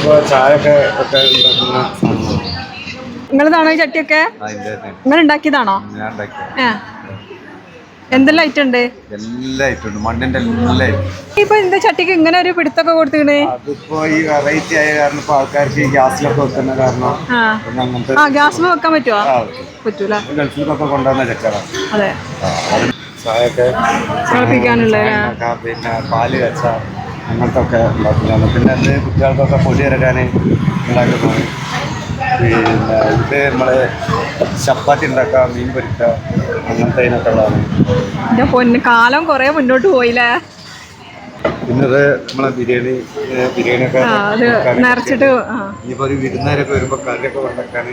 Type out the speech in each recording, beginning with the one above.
ഇപ്പോൾ ചായ ഒക്കെ ഉണ്ടാക്കുന്ന സാധനങ്ങളാണ് ഈ ചട്ടിയൊക്കെ? നിങ്ങൾ ഉണ്ടാക്കിയതാണോ ഞാൻ ഉണ്ടാക്കിയ ഏ എന്തെല്ലാം ഐറ്റം ഉണ്ട്? എല്ലാ ഐറ്റം ഉണ്ട്. മണ്ണിന്റെ എല്ലാ ഇപ്പൊ എന്താ ചട്ടിക്ക് ഇങ്ങനെ ഒരു പിടുത്തൊക്കെ കൊടുത്തിക്കണ്? അതിപ്പോ ഈ വെറൈറ്റി ആയ കാരണം ഇപ്പൊ ആൾക്കാർക്ക് ഈ ഗ്യാസിലൊക്കെ വെക്കുന്ന കാരണം ആ. ഗ്യാസിൽ അങ്ങനത്തെ ആ ഗ്യാസ് വെക്കാൻ പറ്റുമോ പറ്റൂല. ഗൾഫിലൊക്കെ കൊണ്ടുവന്ന ചക്കറാണ് അതെ. ചായ ഒക്കെ. പിന്നെ പാൽ കച്ച അങ്ങനത്തെ ഒക്കെ ഉണ്ടാക്കുന്നതാണ് പിന്നെ അത് കുട്ടികൾക്കൊക്കെ പൊടി ഇറക്കാൻ ഉണ്ടാക്കുന്നതാണ് പിന്നെ ഇത് നമ്മൾ ചപ്പാത്തി ഉണ്ടാക്കാം മീൻ പൊരിക്കാം അങ്ങനത്തെ ഇതിനൊക്കെ ഉള്ളതാണ്. കാലം കുറേ മുന്നോട്ട് പോയില്ലേ? നമ്മളെ ബിരിയാണി ബിരിയാണിയൊക്കെ നിറച്ചിട്ട് ഇനിയിപ്പോൾ ഒരു വിരുന്നുകാരൊക്കെ വരുമ്പോൾ കറിയൊക്കെ ഉണ്ടാക്കാൻ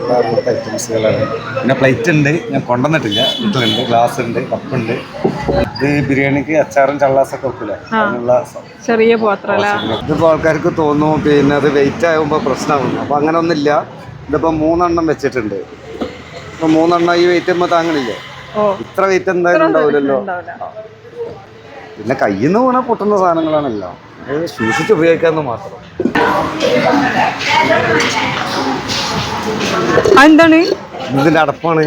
ഉള്ള അങ്ങനത്തെ ഐറ്റംസുകളാണ്. പിന്നെ പ്ലേറ്റ് ഉണ്ട് ഞാൻ കൊണ്ടുവന്നിട്ടില്ല. വീട്ടിലുണ്ട് ഗ്ലാസ് ഉണ്ട് കപ്പുണ്ട്. ഇത് ബിരിയാണിക്ക് അച്ചാറും ചള്ളാസൊക്കെ വെക്കില്ല അതിനുള്ള ചെറിയ ഇതിപ്പോ ഇതിപ്പോൾ ആൾക്കാർക്ക് തോന്നും പിന്നെ അത് വെയിറ്റ് ആകുമ്പോൾ പ്രശ്നമാകുന്നു അപ്പോൾ അങ്ങനെ ഒന്നുമില്ല ഇതിപ്പോൾ മൂന്നെണ്ണം വെച്ചിട്ടുണ്ട്. ഇപ്പോൾ മൂന്നെണ്ണം ഈ വെയിറ്റ് ആകുമ്പോ താങ്ങണില്ലേ? ഇത്ര വെയിറ്റ് എന്തായാലും ഉണ്ടാവില്ലല്ലോ. ഉണ്ടാവില്ല. പിന്നെ കയ്യിൽ നിന്ന് വീണ പൊട്ടുന്ന സാധനങ്ങളാണല്ലോ. അത് സൂക്ഷിച്ച് ഉപയോഗിക്കാമെന്ന് മാത്രം. എന്താണ് ഇതിന്റെ അടപ്പാണ്.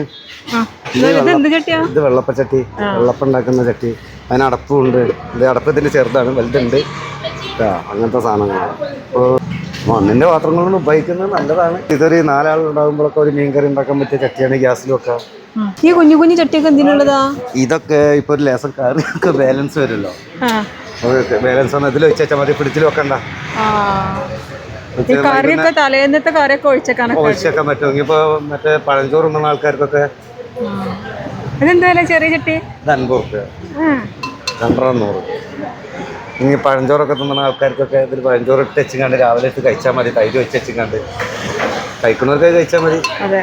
ഇത് വെള്ളപ്പച്ചട്ടി വെള്ളപ്പം ഉണ്ടാക്കുന്ന ചട്ടി. അതിന് അടപ്പും ഉണ്ട് ഇത് അടപ്പത്തിന്റെ ചെറുതാണ് വലുതുണ്ട്. അങ്ങനത്തെ സാധനങ്ങളാണ്. അപ്പോൾ മണ്ണിന്റെ പാത്രങ്ങളൊന്നും ഉപയോഗിക്കുന്നത് നല്ലതാണ്. ഇതൊരു നാലാളുണ്ടാകുമ്പോഴൊക്കെ ഒരു മീൻകറി ഉണ്ടാക്കാൻ പറ്റിയ ചട്ടിയാണ് ഗ്യാസിൽ വെക്കാം ഈ കുഞ്ഞു കുഞ്ഞു ചട്ടിയൊക്കെ എന്തിനുള്ളതാ? ഇതൊക്കെ ഇപ്പൊ ഒരു ലേസം കയറി ബാലൻസ് വരുമല്ലോ ബാലൻസ് ഇതിൽ വെച്ചാൽ മതി ഫ്രിഡ്ജിൽ വെക്കണ്ട. കറിയൊക്കെ തലേന്നത്തെ കറിയൊക്കെ ഒഴിച്ചേക്കാനൊക്കെ ഒഴിച്ചേക്കാൻ പറ്റുമെങ്കിൽ ഇപ്പോൾ മറ്റേ പഴഞ്ചോറ് ഉണ്ണുന്ന ആൾക്കാർക്കൊക്കെ ചെറിയ ചട്ടി? ഇത് അൻപത് റുപ്യ ആ. രണ്ടര നൂറ് ഇനി പഴഞ്ചോറൊക്കെ തിന്നുന്ന ആൾക്കാർക്കൊക്കെ ഇതിൽ പഴഞ്ചോറ് ഇട്ട് വെച്ചിങ്ങാണ്ട് രാവിലെ ഇട്ട് കഴിച്ചാൽ മതി തൈര് വെച്ച് വെച്ചിങ്ങാണ്ട്. കഴിക്കുന്നവർക്ക് കഴിച്ചാൽ മതി. അതെ.